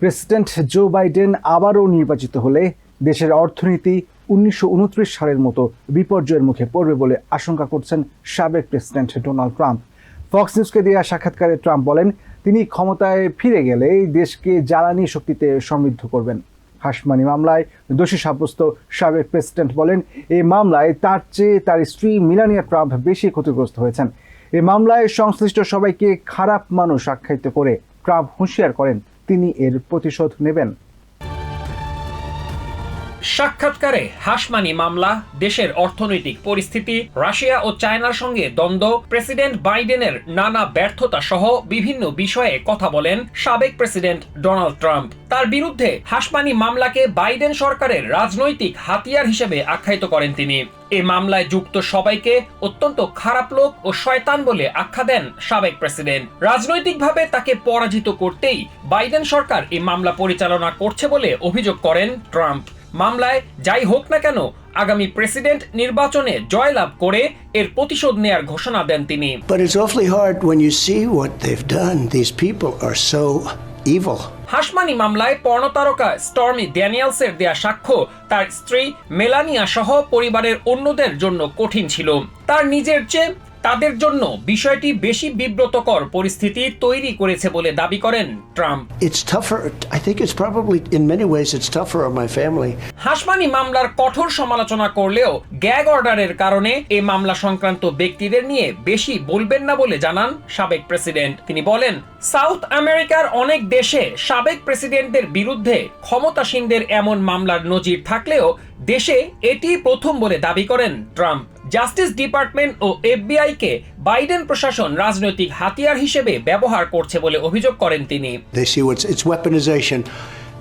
President Joe Biden আবারও নির্বাচিত হলে দেশের অর্থনীতি উনিশশো উনত্রিশ সালের মতো বিপর্যয়ের মুখে পড়বে বলে আশঙ্কা করছেন সাবেক প্রেসিডেন্ট ডোনাল্ড ট্রাম্প। ফক্স নিউজকে দেওয়া সাক্ষাৎকারে ট্রাম্প বলেন, তিনি ক্ষমতায় ফিরে গেলে দেশকে জ্বালানি শক্তিতে সমৃদ্ধ করবেন। হাসমানি মামলায় দোষী সাব্যস্ত সাবেক প্রেসিডেন্ট বলেন এই মামলায় তার চেয়ে তার স্ত্রী মিলানিয়া ট্রাম্প বেশি ক্ষতিগ্রস্ত হয়েছেন। এই মামলায় সংশ্লিষ্ট সবাইকে খারাপ মানুষ আখ্যায়িত করে ট্রাম্প হুঁশিয়ার করেন। তিনি এর প্রতিশোধ নেবেন। সাক্ষাৎকারে হাসমানি মামলা, দেশের অর্থনৈতিক পরিস্থিতি, রাশিয়া ও চায়নার সঙ্গে দ্বন্দ্ব, প্রেসিডেন্ট বাইডেনের নানা ব্যর্থতা সহ বিভিন্ন বিষয়ে কথা বলেন সাবেক প্রেসিডেন্ট ডোনাল্ড ট্রাম্প। তার বিরুদ্ধে হাসমানি মামলাকে বাইডেন সরকারের রাজনৈতিক হাতিয়ার হিসেবে আখ্যায়িত করেন তিনি। এ মামলায় যুক্ত সবাইকে অত্যন্ত খারাপ লোক ও শয়তান বলে আখ্যা দেন সাবেক প্রেসিডেন্ট। রাজনৈতিকভাবে তাকে পরাজিত করতেই বাইডেন সরকার এই মামলা পরিচালনা করছে বলে অভিযোগ করেন ট্রাম্প। মামলায় যাই হোক না কেন আগামী প্রেসিডেন্ট নির্বাচনে জয়লাভ করে এর প্রতিশোধ নেয়ার ঘোষণা দেন তিনি But it's awfully hard when you see what they've done. These people are so evil. হাসমানি মামলায় পর্ণতারকা স্টর্মি ড্যানিয়েলসের দেয়া সাক্ষ্য তার স্ত্রী মেলানিয়া সহ পরিবারের অন্যদের জন্য কঠিন ছিল তার নিজের চেয়ে তাদের জন্য বিষয়টি বেশি বিব্রতকর পরিস্থিতি তৈরি করেছে বলে দাবি করেন Trump It's tougher. I think it's probably, in many ways, it's tougher on my family. Hush money মামলার কঠোর সমালোচনা করলেও গ্যাগ অর্ডারের কারণে এই মামলা সংক্রান্ত ব্যক্তিদের নিয়ে বেশি বলবেন না বলে জানান সাবেক প্রেসিডেন্ট তিনি বলেন সাউথ আমেরিকার অনেক দেশে সাবেক প্রেসিডেন্টদের বিরুদ্ধে ক্ষমতাসীনদের এমন মামলার নজির থাকলেও দেশে এটি প্রথম বলে দাবি করেন ট্রাম্প জাস্টিস ডিপার্টমেন্ট ও এফবিআই কে বাইডেন প্রশাসন রাজনৈতিক হাতিয়ার হিসেবে ব্যবহার করছে বলে অভিযোগ করেন তিনি।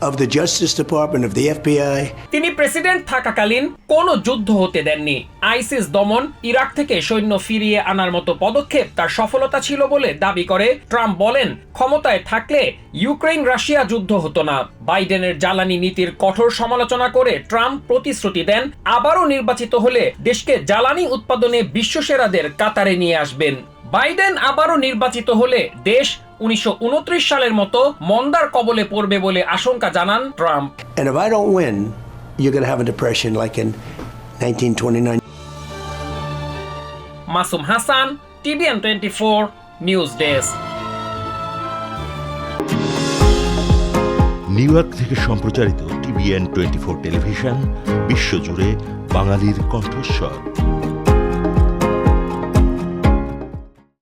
Of the Justice Department, of the FBI. তিনি প্রেসিডেন্ট থাকাকালীন কোনো যুদ্ধ হতে দেননি। আইসিস দমন ইরাক থেকে সৈন্য ফিরিয়ে আনার মতো পদক্ষেপ তার সফলতা ছিল বলে দাবি করে। ট্রাম্প বলেন ক্ষমতায় থাকলে ইউক্রেন রাশিয়া যুদ্ধ হতো না। বাইডেনের জ্বালানি নীতির কঠোর সমালোচনা করে ট্রাম্প প্রতিশ্রুতি দেন আবারও নির্বাচিত হলে দেশকে জ্বালানি উৎপাদনে বিশ্বসেরাদের কাতারে নিয়ে আসবেন। বাইডেন আবারও নির্বাচিত হলে দেশ উনিশশো উনত্রিশ সালের মতো মন্দার কবলে পড়বে বলে আশঙ্কা জানান Trump. And if I don't win, you're going to have a depression like in 1929. Masum Hasan TVN twenty four news desk. New York থেকে সম্প্রচারিত টিভিএন টোয়েন্টি ফোর টেলিভিশন বিশ্বজুড়ে বাঙালির কণ্ঠস্বর।